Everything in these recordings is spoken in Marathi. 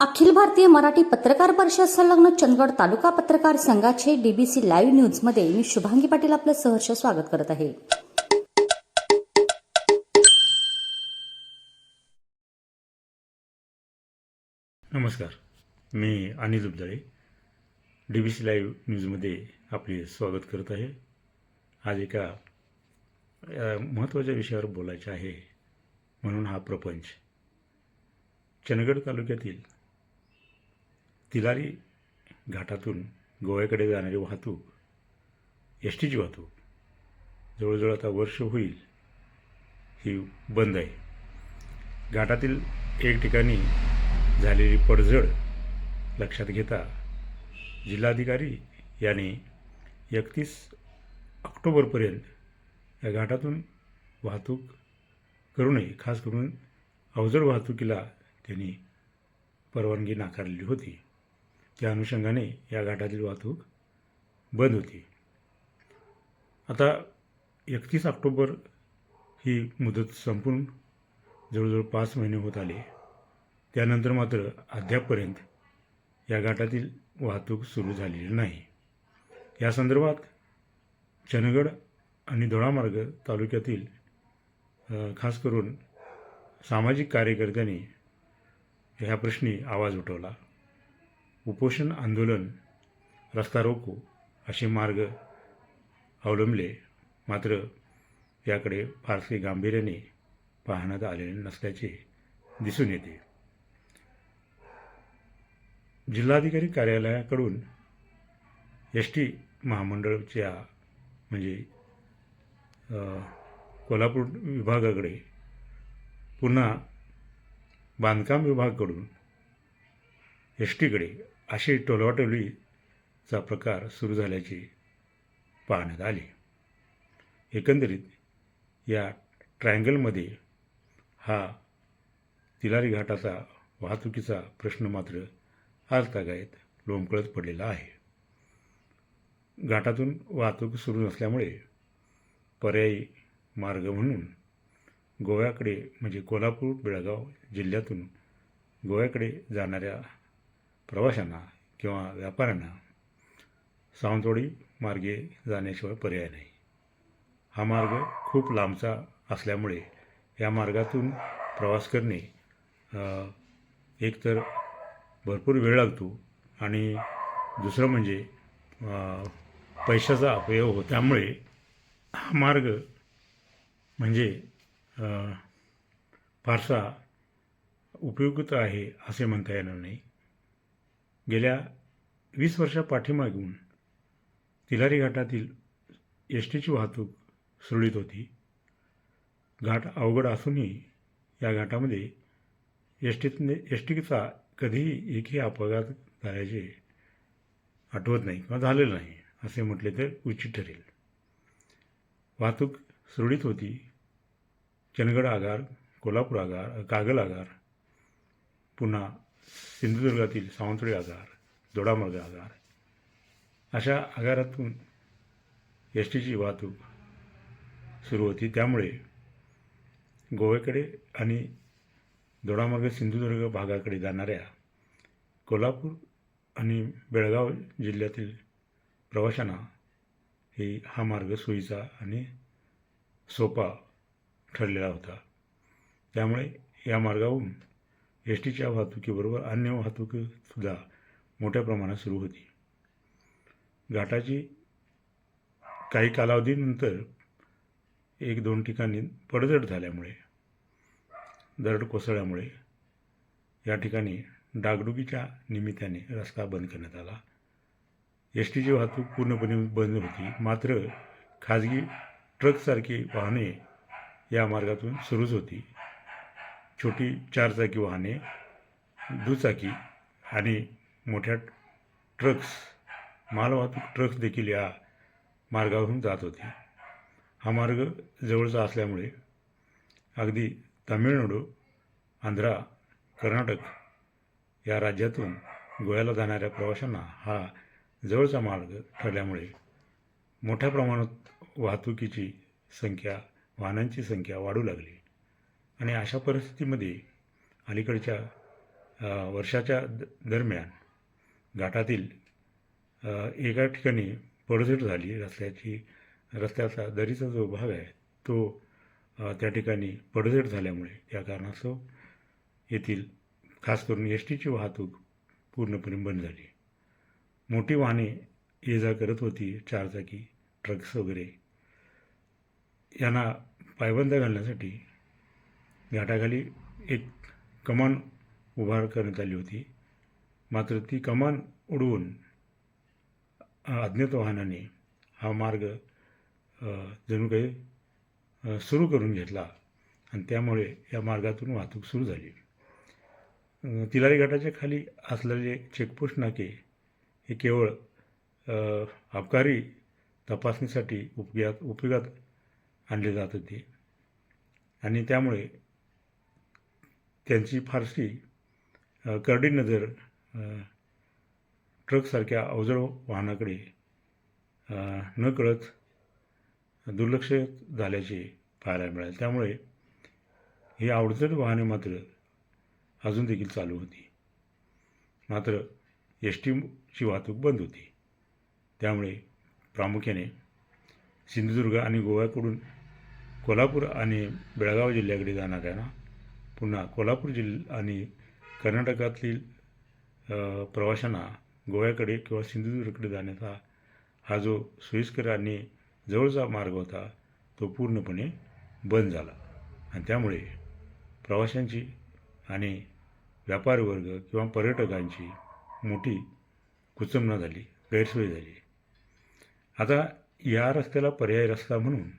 अखिल भारतीय मराठी पत्रकार परिषद संलग्न चंदगड तालुका पत्रकार संघाचे डीबीसी लाईव्ह न्यूजमध्ये मी शुभांगी पाटील आपलं सहर्ष स्वागत करत आहे. नमस्कार. मी Anil Ubdale D B C live न्यूजमध्ये आपले स्वागत करत आहे. आज एका महत्त्वाच्या विषयावर बोलायचं आहे म्हणून हा प्रपंच. चंदगड तालुक्यातील तिलारी घाटातून गोव्याकडे जाणारी वाहतूक एस टीची वाहतूक जवळजवळ आता वर्ष होईल ही बंद आहे. घाटातील एक ठिकाणी झालेली पडझड लक्षात घेता जिल्हाधिकारी यांनी एकतीस ऑक्टोबरपर्यंत या घाटातून वाहतूक करू नये खास करून अवजड वाहतुकीला त्यांनी परवानगी नाकारलेली होती. त्या अनुषंगाने या घाटातील वाहतूक बंद होती. आता एकतीस ऑक्टोबर ही मुदत संपून जवळजवळ पाच महिने होत आले. त्यानंतर मात्र अद्यापपर्यंत या घाटातील वाहतूक सुरू झालेली नाही. या संदर्भात चंदगड आणि दोडामार्ग तालुक्यातील खास करून सामाजिक कार्यकर्त्यांनी ह्या प्रश्नी आवाज उठवला. उपोषण आंदोलन रस्ता रोको असे मार्ग अवलंबले. मात्र याकडे फारसे गांभीर्याने पाहण्यात आलेले नसल्याचे दिसून येते. जिल्हाधिकारी कार्यालयाकडून एस टी महामंडळच्या म्हणजे कोल्हापूर विभागाकडे पुन्हा बांधकाम विभागाकडून एस टीकडे अशी टोलवाटोलीचा प्रकार सुरू झाल्याची पाहण्यात आले. एकंदरीत या ट्रायंगलमध्ये हा तिलारी घाटाचा वाहतुकीचा प्रश्न मात्र आज तागायत लोंबकळत पडलेला आहे. घाटातून वाहतूक सुरू नसल्यामुळे पर्यायी मार्ग म्हणून गोव्याकडे म्हणजे कोल्हापूर बेळगाव जिल्ह्यातून गोव्याकडे जाणाऱ्या प्रवाशांना किंवा व्यापाऱ्यांना सावंतवाडी मार्गे जाण्याशिवाय पर्याय नाही. हा मार्ग खूप लांबचा असल्यामुळे या मार्गातून प्रवास करणे एकतर भरपूर वेळ लागतो आणि दुसरं म्हणजे पैशाचा अपव्यय हो त्यामुळे हा मार्ग म्हणजे फारसा उपयुक्त आहे असे म्हणता येणार नाही. गेल्या वीस वर्षा पाठीमागून तिलारी घाटातील एस टीची वाहतूक सुरळीत होती. घाट अवघड असूनही या घाटामध्ये एस टीतने एस टीचा कधीही एकही अपघात झाल्याचे आठवत नाही किंवा झालेलं नाही असे म्हटले तर उचित ठरेल. वाहतूक सुरळीत होती. चंदगड आगार कोल्हापूर आगार कागल आगार पुन्हा सिंधुदुर्गातील सावंतवाडी आगार दोडामार्ग आगार अशा आगारातून एस टीची वाहतूक सुरू होती. त्यामुळे गोव्याकडे आणि दोडामार्ग सिंधुदुर्ग भागाकडे जाणाऱ्या कोल्हापूर आणि बेळगाव जिल्ह्यातील प्रवाशांना ही हा मार्ग सोयीचा आणि सोपा ठरलेला होता. त्यामुळे या मार्गावरून एस टीच्या वाहतुकीबरोबर अन्य वाहतूकसुद्धा मोठ्या प्रमाणात सुरू होती. घाटाची काही कालावधीनंतर एक दोन ठिकाणी पडझड झाल्यामुळे दरड कोसळल्यामुळे या ठिकाणी डागडुगीच्या निमित्ताने रस्ता बंद करण्यात आला. एस टीची वाहतूक पूर्णपणे बंद होती. मात्र खाजगी ट्रकसारखी वाहने या मार्गातून सुरूच होती. छोटी चारचाकी वाहने दुचाकी आणि मोठ्या ट्रक्स मालवाहतूक ट्रक्स देखील या मार्गावरून जात होते. हा मार्ग जवळचा असल्यामुळे अगदी तामिळनाडू आंध्रा कर्नाटक या राज्यातून गोव्याला जाणाऱ्या प्रवाशांना हा जवळचा मार्ग ठरल्यामुळे मोठ्या प्रमाणात वाहतुकीची संख्या वाहनांची संख्या वाढू लागली. आणि अशा परिस्थितीमध्ये अलीकडच्या वर्षाच्या द दरम्यान घाटातील एका ठिकाणी पडझड झाली. रस्त्याची रस्त्याचा दरीचा जो भाग आहे तो त्या ठिकाणी पडझड झाल्यामुळे त्या कारणास्तव येथील खास करून एस टीची वाहतूक पूर्णपणे बंद झाली. मोठी वाहने ये जा करत होती चारचाकी ट्रक्स वगैरे. यांना पायबंद घालण्यासाठी घाटाखाली एक कमान उभार करण्यात आली होती. मात्र ती कमान उडवून अज्ञात वाहनाने हा मार्ग जणू काही सुरू करून घेतला आणि त्यामुळे या मार्गातून वाहतूक सुरू झाली. तिलारी घाटाच्या खाली असलेले चेकपोस्ट नाके हे केवळ अबकारी तपासणीसाठी उपयोगात उपयोगात आणले जात होते. आणि त्यामुळे त्यांची फारशी करडी नजर ट्रकसारख्या अवजड वाहनाकडे न कळत दुर्लक्ष झाल्याचे पाहायला मिळाले. त्यामुळे ही अवजड वाहने मात्र अजून देखील चालू होती. मात्र एस टीची वाहतूक बंद होती. त्यामुळे प्रामुख्याने सिंधुदुर्ग आणि गोव्याकडून कोल्हापूर आणि बेळगाव जिल्ह्याकडे जाणाऱ्यांना पुन्हा कोल्हापूर जिल्हा आणि कर्नाटकातील प्रवाशांना गोव्याकडे किंवा सिंधुदुर्गकडे जाण्याचा हा जो सोयीस्कर आणि जवळचा मार्ग होता तो पूर्णपणे बंद झाला. आणि त्यामुळे प्रवाशांची आणि व्यापारी वर्ग किंवा पर्यटकांची मोठी कुचंबना झाली गैरसोय झाली. आता या रस्त्याला पर्यायी रस्ता म्हणून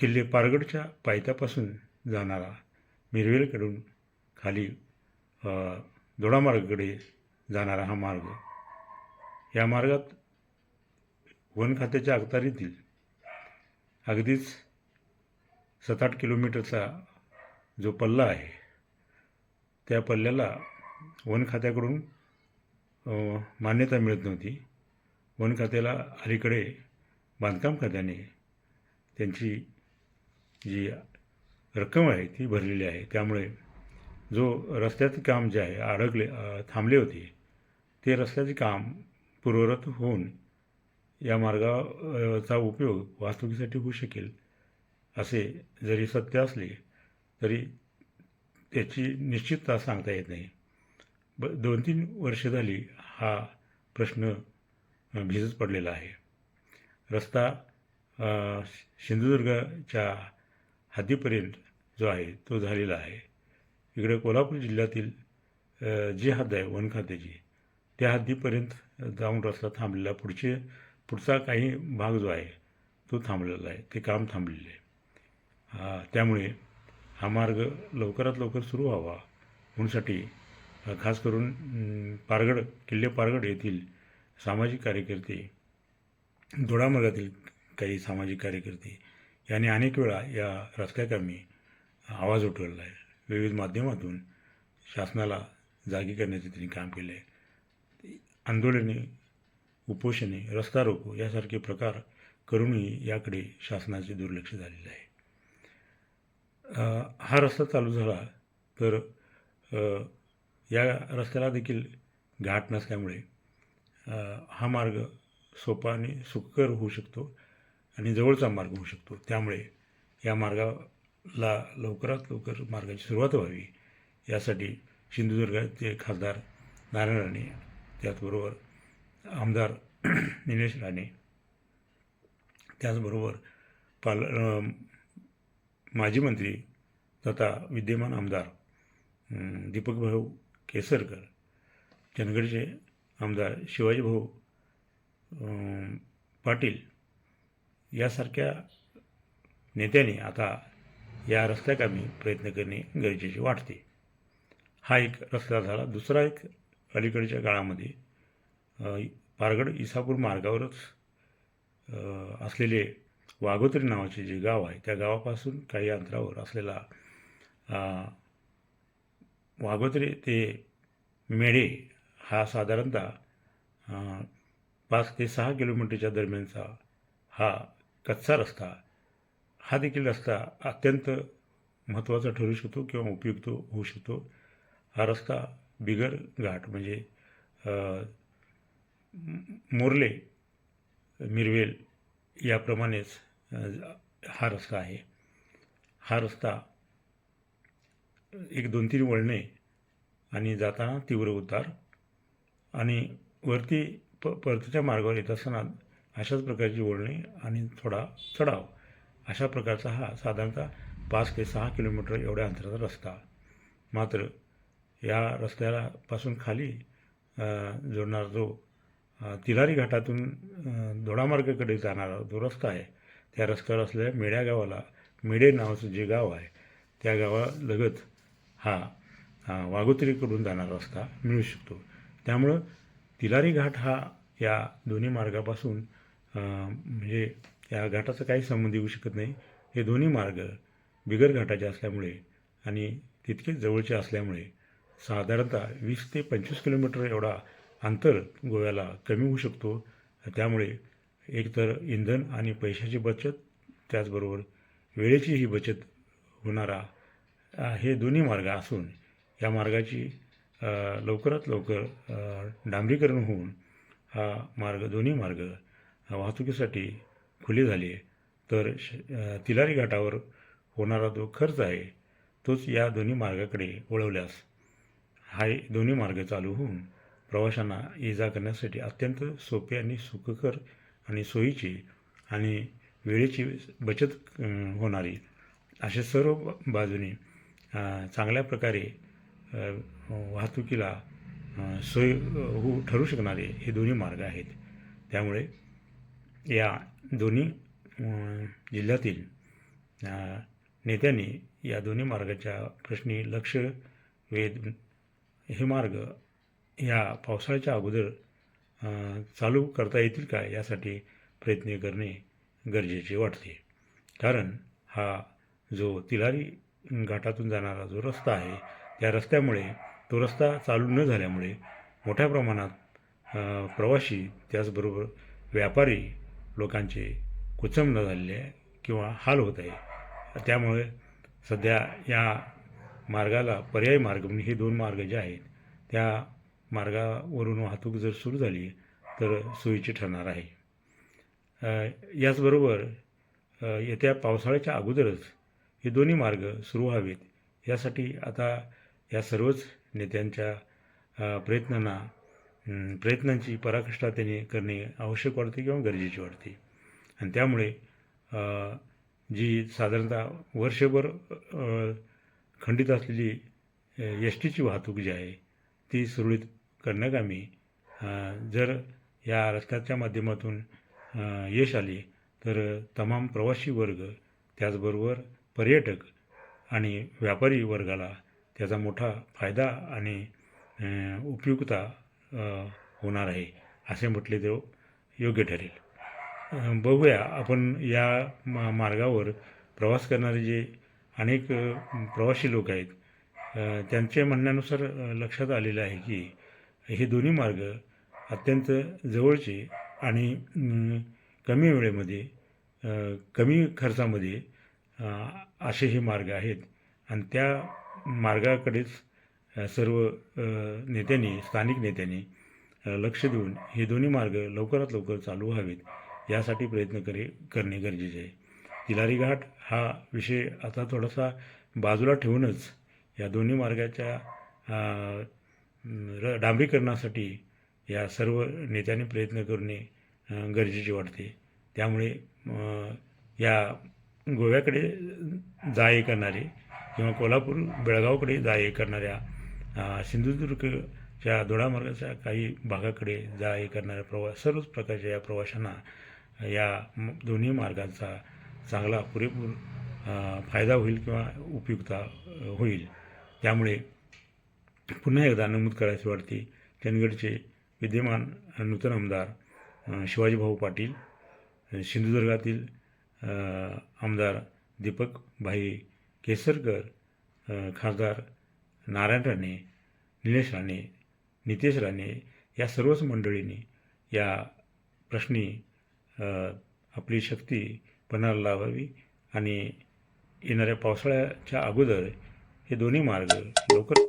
किल्ले पारगडच्या पायथ्यापासून जाणारा मिरवेलकडून खाली अ, दोडामार्गाकडे जाणारा हा मार्ग. या मार्गात वन खात्याच्या अखतारीतील अगदीच सात आठ किलोमीटरचा जो पल्ला आहे त्या पल्ल्याला वन खात्याकडून मान्यता मिळत नव्हती. वन खात्याला अलीकडे बांधकाम खात्याने त्यांची जी रक्कम आहे ती भरलेली आहे. त्यामुळे जो रस्त्याचं काम जे आहे अडकले थांबले होते ते रस्त्याचे काम पूर्वरत होऊन या मार्गाचा उपयोग वाहतुकीसाठी होऊ शकेल असे जरी सत्य असले तरी त्याची निश्चितता सांगता येत नाही. ब दोन तीन वर्ष झाली हा प्रश्न भिजत पडलेला आहे. रस्ता सिंधुदुर्गच्या हद्दीपर्यंत जो आहे तो झालेला आहे. इकडे कोल्हापूर जिल्ह्यातील जी हद्द आहे वन खात्याची त्या हद्दीपर्यंत जाऊन रस्ता थांबलेला. पुढचे पुढचा काही भाग जो आहे तो थांबलेला आहे. ते काम थांबलेले आहे. त्यामुळे हा मार्ग लवकरात लवकर सुरू व्हावा. म्हणूनसाठी खास करून पारगड किल्ले पारगड येथील सामाजिक कार्यकर्ते दोडामार्गातील काही सामाजिक कार्यकर्ते यांनी अनेक वेळा या रस्त्याकामी आवाज उठवलेला आहे विविध माध्यमातून शासनाला जागी करण्याचे त्यांनी काम केले. आहे आंदोलने उपोषणे रस्ता रोको यासारखे प्रकार करूनही याकडे शासनाचे दुर्लक्ष झालेले आहे. हा रस्ता चालू झाला तर या रस्त्याला देखील घाट नसल्यामुळे हा मार्ग सोपा आणि सुखकर होऊ शकतो. आणि जवळचा मार्ग होऊ शकतो. त्यामुळे या मार्गाला लवकरात लवकर मार्गाची सुरुवात व्हावी. यासाठी सिंधुदुर्गाचे खासदार नारायण राणे त्याचबरोबर आमदार निलेश राणे त्याचबरोबर पाल माजी मंत्री तथा विद्यमान आमदार दीपक दीपकभाऊ केसरकर चंदगडचे आमदार शिवाजीभाऊ पाटील यासारख्या नेत्याने आता या रस्त्याकामी प्रयत्न करणे गरजेचे वाटते. हा एक रस्ता झाला. दुसरा एक अलीकडच्या काळामध्ये पारगड इसापूर मार्गावरच असलेले वाघोत्री नावाचे जे गाव आहे त्या गावापासून काही अंतरावर असलेला वाघोत्रे वाघोत्री ते मेढे हा साधारणतः पाच ते सहा किलोमीटरच्या दरम्यानचा हा कच्चा रस्ता हा देखील रस्ता अत्यंत महत्त्वाचा ठरू शकतो किंवा उपयुक्त होऊ शकतो. हा रस्ता बिगर घाट म्हणजे मोरले मोर्ले मिरवेल याप्रमाणेच हा रस्ता आहे. हा रस्ता एक दोन तीन वळणे आणि जाताना तीव्र उतार आणि वरती प परतीच्या मार्गावर येत असताना अशाच प्रकारची वळणे आणि थोडा चढाव. अशा प्रकारचा हा साधारणतः पाच ते सहा किलोमीटर एवढ्या अंतराचा रस्ता. मात्र या रस्त्याला पासून खाली जोडणारा जो तिलारी घाटातून दोडामार्गाकडे जाणारा जो रस्ता आहे त्या रस्त्यावर असलेल्या मेड्या गावाला मेडे नावाचं जे गाव आहे त्या गावालगत हा वागोत्रीकडून वाघोत्रीकडून जाणारा रस्ता मिळू शकतो. त्यामुळं तिलारी घाट हा या दोन्ही मार्गापासून म्हणजे या घाटाचा काही संबंध येऊ शकत नाही. हे दोन्ही मार्ग बिगर घाटाचे असल्यामुळे आणि तितकेच जवळचे असल्यामुळे साधारणतः वीस ते पंचवीस किलोमीटर एवढा अंतर गोव्याला कमी होऊ शकतो. त्यामुळे एकतर इंधन आणि पैशाची बचत त्याचबरोबर वेळेचीही बचत होणारा हे दोन्ही मार्ग असून या मार्गाची लवकरात लवकर डांबरीकरण होऊन हा मार्ग दोन्ही मार्ग वाहतुकीसाठी खुली झाली आहे. तर श तिलारी घाटावर होणारा जो खर्च आहे तोच या दोन्ही मार्गाकडे वळवल्यास हा दोन्ही मार्ग चालू होऊन प्रवाशांना ये जा करण्यासाठी अत्यंत सोपे आणि सुखकर आणि सोयीची आणि वेळेची बचत होणारी असे सर्व बाजूने चांगल्या प्रकारे वाहतुकीला सोय होऊ ठरू शकणारे हे दोन्ही मार्ग आहेत. त्यामुळे या दोन्ही जिल्ह्यातील नेत्यांनी या दोन्ही मार्गाच्या प्रश्नी लक्ष वेध हे मार्ग या पावसाळ्याच्या अगोदर चालू करता येतील का यासाठी प्रयत्न करणे गरजेचे वाटते. कारण हा जो तिलारी घाटातून जाणारा जो रस्ता आहे त्या रस्त्यामुळे तो रस्ता चालू न झाल्यामुळे मोठ्या प्रमाणात प्रवासी त्याचबरोबर व्यापारी लोकांचे कुचंबना झालेले आहे किंवा हाल होत आहे. त्यामुळे सध्या या मार्गाला पर्यायी मार्ग म्हणजे हे दोन मार्ग जे आहेत त्या मार्गावरून वाहतूक जर सुरू झाली तर सोयीची ठरणार आहे. याचबरोबर येत्या पावसाळ्याच्या अगोदरच हे दोन्ही मार्ग सुरू व्हावेत. यासाठी आता या सर्वच नेत्यांच्या प्रयत्नांना प्रयत्नांची पराकाष्ठा त्याने करणे आवश्यक वाटते किंवा गरजेची वाटते. आणि त्यामुळे जी साधारणतः वर्षभर खंडित असलेली एस टीची वाहतूक जी आहे ती सुरळीत करण्याकामी जर या रस्त्याच्या माध्यमातून यश आले तर तमाम प्रवासी वर्ग त्याचबरोबर पर्यटक आणि व्यापारी वर्गाला त्याचा मोठा फायदा आणि उपयुक्तता होणार आहे असे म्हटले तर योग्य ठरेल. बघूया आपण या मा मार्गावर प्रवास करणारे जे अनेक प्रवासी लोक आहेत त्यांच्या म्हणण्यानुसार लक्षात आलेलं आहे की हे दोन्ही मार्ग अत्यंत जवळचे आणि कमी वेळेमध्ये कमी खर्चामध्ये असे हे मार्ग आहेत. आणि त्या मार्गाकडेच सर्व नेत्यांनी स्थानिक नेत्यांनी लक्ष देऊन हे दोन्ही मार्ग लवकरात लवकर चालू व्हावेत यासाठी प्रयत्न करे करणे गरजेचे आहे. तिलारी घाट हा विषय आता थोडासा बाजूला ठेवूनच या दोन्ही मार्गाच्या र डांबरीकरणासाठी या सर्व नेत्यांनी प्रयत्न करणे गरजेचे वाटते. त्यामुळे या गोव्याकडे जा ये करणारे किंवा कोल्हापूर बेळगावकडे जा ये करणाऱ्या सिंधुदुर्गच्या दोडामार्गाच्या काही भागाकडे जा हे करणाऱ्या प्रवास सर्वच प्रकारच्या या प्रवाशांना या दोन्ही मार्गांचा चांगला पुरेपूर फायदा होईल किंवा उपयुक्तता होईल. त्यामुळे पुन्हा एकदा नमूद करायचे वाटते. चंदगडचे विद्यमान नूतन आमदार शिवाजीभाऊ पाटील सिंधुदुर्गातील आमदार दीपक भाई केसरकर खासदार नारायण राणे निलेश राणे नितेश राणे या सर्वच मंडळींनी या प्रश्नी आपली शक्ती पणाला लावावी आणि येणाऱ्या पावसाळ्याच्या अगोदर हे दोन्ही मार्ग लवकर